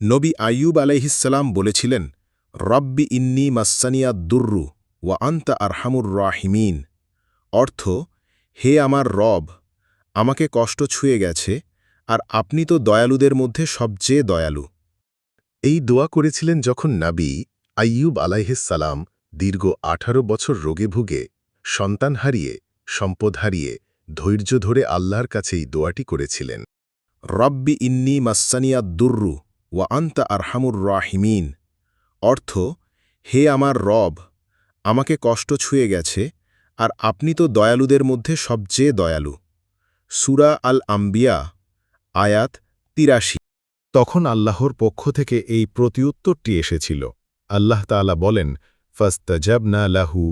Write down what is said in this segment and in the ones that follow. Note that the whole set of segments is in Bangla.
নবী আইয়ুব আলাইহিসাল্লাম বলেছিলেন, রব্বি ইন্নি মাসানিয়া দুর্রু ওয়া আন্তা আরহামুর রাহিমিন। অর্থ, হে আমার রব, আমাকে কষ্ট ছুঁয়ে গেছে, আর আপনি তো দয়ালুদের মধ্যে সবচেয়ে দয়ালু। এই দোয়া করেছিলেন যখন নাবী আইয়ুব আলাইহিসালাম দীর্ঘ আঠারো বছর রোগে ভুগে সন্তান হারিয়ে, সম্পদ হারিয়ে, ধৈর্য ধরে আল্লাহর কাছে এই দোয়াটি করেছিলেন, রব্বি ইন্নি মাসানিয়া দুর্রু ওয়া আন্তা আরহামুর রাহিমিন। অর্থ, হে আমার রব, আমাকে কষ্ট ছুঁয়ে গেছে, আর আপনি তো দয়ালুদের মধ্যে সবচেয়ে দয়ালু। সুরা আল আম্বিয়া আয়াত তিরাশি। তখন আল্লাহর পক্ষ থেকে এই প্রতিউত্তরটি এসেছিল। আল্লাহ তাআলা বলেন, ফাস্তাজাবনা লাহু,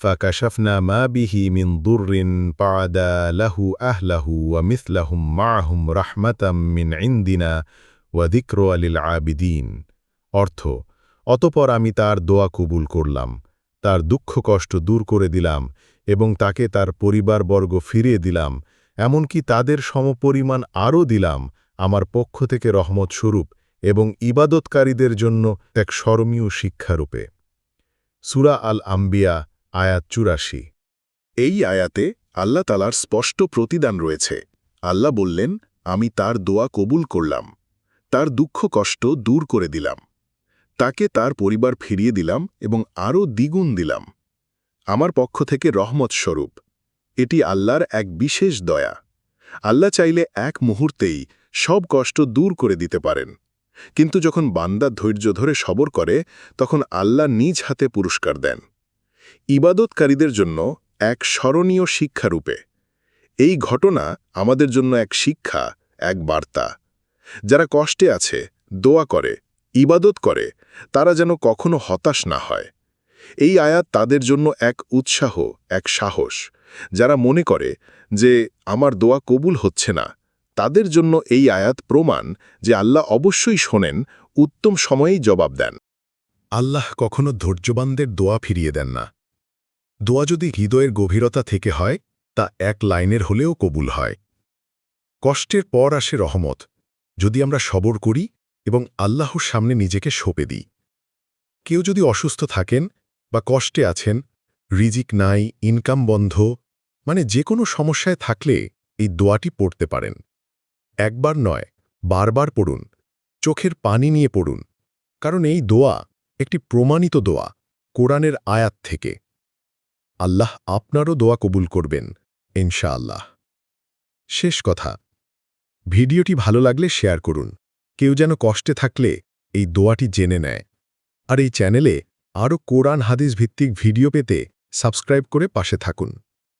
ফাকাশাফনা মা বিহি মিন দুররিন পাআদা লাহু আহলাহু ওয়া মিথলাহুম মাআহুম রাহমাতাম মিন ইনদিনা ওয়া যিকরা লিল আবিদিন। অর্থ, অতপর আমি তার দোয়া কবুল করলাম, তার দুঃখ কষ্ট দূর করে দিলাম এবং তাকে তার পরিবারবর্গ ফিরিয়ে দিলাম, এমনকি তাদের সমপরিমাণ আরও দিলাম আমার পক্ষ থেকে রহমত স্বরূপ এবং ইবাদতকারীদের জন্য এক স্মরণীয় শিক্ষারূপে। সুরা আল আম্বিয়া আয়াত চুরাশি। এই আয়াতে আল্লাহ তালার স্পষ্ট প্রতিদান রয়েছে। আল্লাহ বললেন, আমি তার দোয়া কবুল করলাম। তার দুঃখ কষ্ট দূর করে দিলাম। তাকে তার পরিবার ফিরিয়ে দিলাম এবং আরও দ্বিগুণ দিলাম। আমার পক্ষ থেকে রহমত স্বরূপ এটি আল্লাহর এক বিশেষ দয়া। আল্লাহ চাইলে এক মুহূর্তেই সব কষ্ট দূর করে দিতে পারেন। কিন্তু যখন বান্দা ধৈর্য ধরে সবর করে, তখন আল্লাহ নিজ হাতে পুরস্কার দেন। ইবাদতকারীদের জন্য এক স্মরণীয় শিক্ষারূপে। এই ঘটনা আমাদের জন্য এক শিক্ষা, এক বার্তা। যারা কষ্টে আছে, দোয়া করে, ইবাদত করে, তারা যেন কখনো হতাশ না হয়। এই আয়াত তাদের জন্য এক উৎসাহ, এক সাহস। যারা মনে করে যে আমার দোয়া কবুল হচ্ছে না, তাদের জন্য এই আয়াত প্রমাণ যে আল্লাহ অবশ্যই শোনেন, উত্তম সময়েই জবাব দেন। আল্লাহ কখনো ধৈর্যবানদের দোয়া ফিরিয়ে দেন না। দোয়া যদি হৃদয়ের গভীরতা থেকে হয়, তা এক লাইনের হলেও কবুল হয়। কষ্টের পর আসে রহমত। যদি আমরা সবর করি এবং আল্লাহর সামনে নিজেকে সঁপে দিই। কেউ যদি অসুস্থ থাকেন বা কষ্টে আছেন, রিজিক নাই, ইনকাম বন্ধ মানে যে কোনো সমস্যায় থাকলে এই দোয়াটি পড়তে পারেন। একবার নয়, বারবার পড়ুন, চোখের পানি নিয়ে পড়ুন, কারণ এই দোয়া একটি প্রমাণিত দোয়া, কোরআনের আয়াত থেকে। আল্লাহ আপনারও দোয়া কবুল করবেন, ইনশাআল্লাহ। শেষ কথা ভিডিওটি ভালো লাগলে শেয়ার করুন। কেউ যেন কষ্টে থাকলে এই দোয়াটি জেনে নেয়। আর এই চ্যানেলে আরও কোরআন হাদিস ভিত্তিক ভিডিও পেতে সাবস্ক্রাইব করে পাশে থাকুন।